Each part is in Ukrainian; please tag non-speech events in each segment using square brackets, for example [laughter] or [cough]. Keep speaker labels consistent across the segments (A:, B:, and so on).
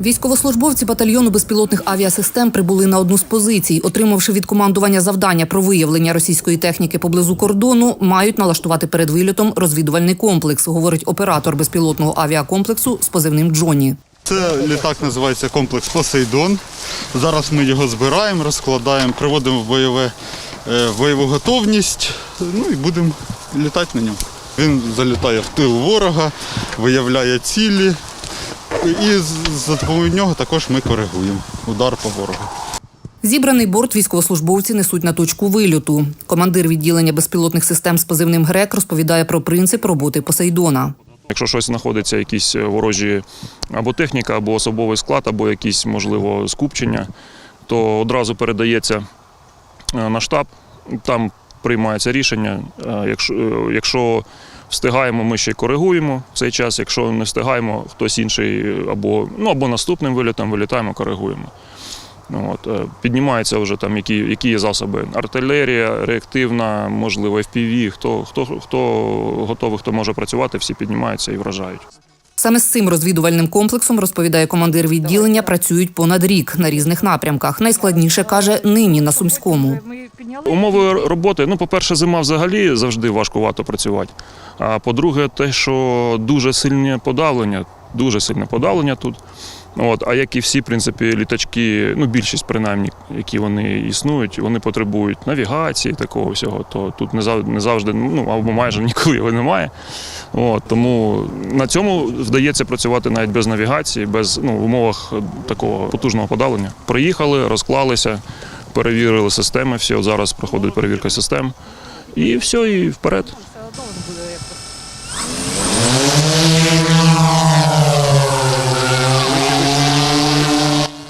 A: Військовослужбовці батальйону безпілотних авіасистем прибули на одну з позицій. Отримавши від командування завдання про виявлення російської техніки поблизу кордону, мають налаштувати перед вильотом розвідувальний комплекс, говорить оператор безпілотного авіакомплексу з позивним Джоні.
B: Це літак називається комплекс Посейдон. Зараз ми його збираємо, розкладаємо, приводимо в бойове, е, бойову готовність, ну і будемо літати на ньому. Він залітає в тил ворога, виявляє цілі, і за допомогою нього також ми коригуємо удар по ворогу.
A: Зібраний борт військовослужбовці несуть на точку вильоту. Командир відділення безпілотних систем з позивним ГРЕК розповідає про принцип роботи Посейдона.
C: Якщо щось знаходиться, якісь е, ворожі або техніка, або особовий склад, або якісь, можливо, скупчення, то одразу передається е, на штаб, там приймається рішення. Е, Якщо, якщо встигаємо, ми ще коригуємо в цей час. Якщо не встигаємо, хтось інший або, ну, або наступним вилітом вилітаємо, коригуємо. Ну, От, е, піднімаються вже там, які, які є засоби. Артилерія, реактивна, можливо, FPV, хто, хто, хто готовий, хто може працювати, всі піднімаються і вражають.
A: Саме з цим розвідувальним комплексом, розповідає командир відділення, працюють понад рік на різних напрямках. Найскладніше каже нині на сумському.
C: Умови роботи, ну, по-перше, зима взагалі завжди важкувато працювати. А по-друге, те, що дуже сильне подавлення, дуже сильне подавлення тут. От, а як і всі, в принципі, літачки, ну більшість принаймні, які вони існують, вони потребують навігації, такого всього, то тут не завжди, не завжди ну або майже [laughs] ніколи його немає. От, тому на цьому вдається працювати навіть без навігації, без ну, в умовах такого потужного подавлення. Приїхали, розклалися, перевірили системи. Всі от зараз проходить перевірка систем. І все, і вперед.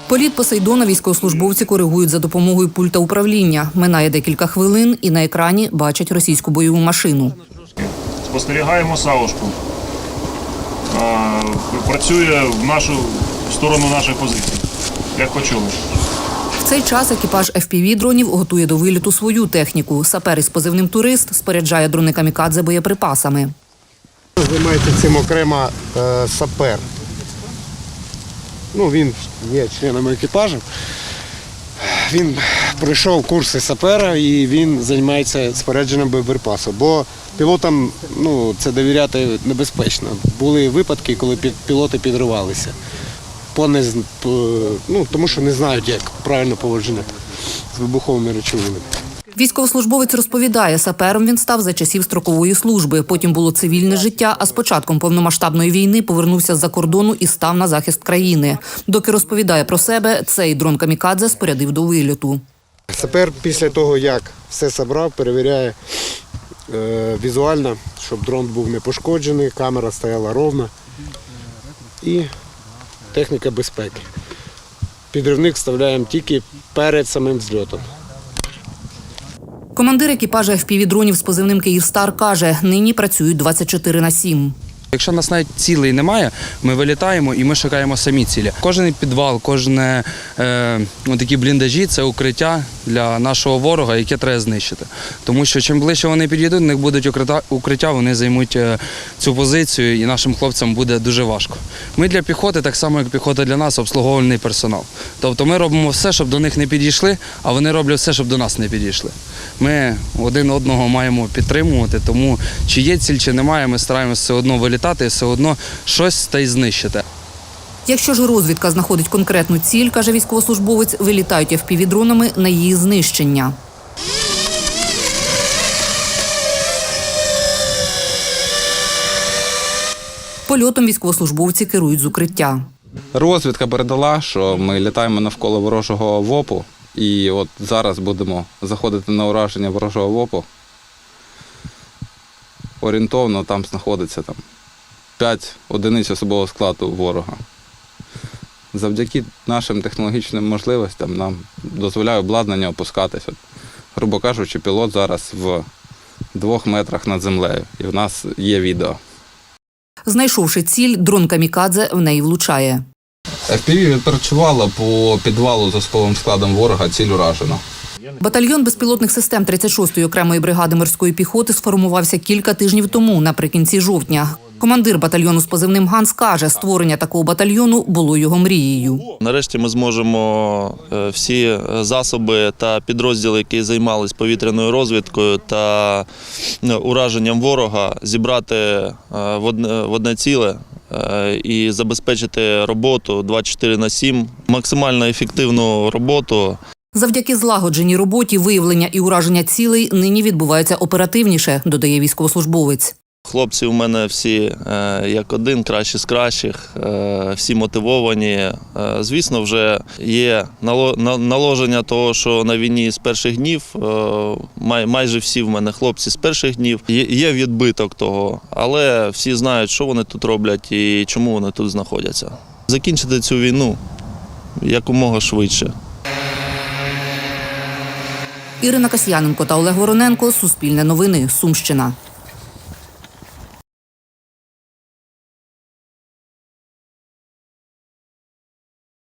A: Політ Посейдона військовослужбовці коригують за допомогою пульта управління. Минає декілька хвилин, і на екрані бачать російську бойову машину.
C: Спостерігаємо саушку. Працює в нашу в сторону наших позицій. Як почули.
A: В цей час екіпаж fpv дронів готує до виліту свою техніку. Сапер із позивним турист споряджає дрони камікадзе боєприпасами.
D: Займається цим окремо е, сапер. Ну, він є членом екіпажу. Він пройшов курси сапера і він займається спорядженням боєприпасу. Бо пілотам ну, це довіряти небезпечно. Були випадки, коли пілоти підривалися. По по- ну, тому що не знають, як правильно поводження з вибуховими речовинами.
A: Військовослужбовець розповідає, сапером він став за часів строкової служби. Потім було цивільне життя, а з початком повномасштабної війни повернувся з-за кордону і став на захист країни. Доки розповідає про себе, цей дрон камікадзе спорядив до вильоту.
D: Тепер після того, як все зібрав, перевіряє е, візуально, щоб дрон був не пошкоджений, камера стояла ровно і техніка безпеки. Підривник вставляємо тільки перед самим зльотом.
A: Командир екіпажа fpv дронів з позивним Київстар каже, нині працюють 24 на 7.
E: Якщо нас навіть цілей немає, ми вилітаємо і ми шукаємо самі цілі. Кожен підвал, кожне е, такі бліндажі це укриття для нашого ворога, яке треба знищити. Тому що чим ближче вони підійдуть, у них будуть укриття вони займуть е, цю позицію, і нашим хлопцям буде дуже важко. Ми для піхоти, так само як піхота для нас, обслуговувальний персонал. Тобто ми робимо все, щоб до них не підійшли, а вони роблять все, щоб до нас не підійшли. Ми один одного маємо підтримувати, тому чи є ціль, чи немає, ми стараємося все одно вилітати і все одно щось та й знищити.
A: Якщо ж розвідка знаходить конкретну ціль, каже військовослужбовець, вилітають fpv дронами на її знищення. Польотом військовослужбовці керують з укриття.
F: Розвідка передала, що ми літаємо навколо ворожого ВОПу, і от зараз будемо заходити на ураження ворожого ВОПу. Орієнтовно там знаходиться там 5 одиниць особового складу ворога. Завдяки нашим технологічним можливостям нам дозволяє обладнання опускатися. От, грубо кажучи, пілот зараз в двох метрах над землею, і в нас є відео.
A: Знайшовши ціль, дрон камікадзе в неї влучає.
F: FPV відпрацювала по підвалу з особовим складом ворога, ціль уражена.
A: Батальйон безпілотних систем 36-ї окремої бригади морської піхоти сформувався кілька тижнів тому, наприкінці жовтня. Командир батальйону з позивним Ганс каже, створення такого батальйону було його мрією.
G: Нарешті ми зможемо е, всі засоби та підрозділи, які займалися повітряною розвідкою та е, ураженням ворога, зібрати е, в одне, ціле і забезпечити роботу 24 на 7, максимально ефективну роботу.
A: Завдяки злагодженій роботі виявлення і ураження цілей нині відбувається оперативніше, додає військовослужбовець.
G: Хлопці у мене всі е, як один, кращі з кращих, е, всі мотивовані. Е, Звісно, вже є наложення того, що на війні з перших днів майже всі в мене хлопці з перших днів. Є відбиток того, але всі знають, що вони тут роблять і чому вони тут знаходяться. Закінчити цю війну якомога швидше.
A: Ірина Касьяненко та Олег Вороненко. Суспільне новини. Сумщина.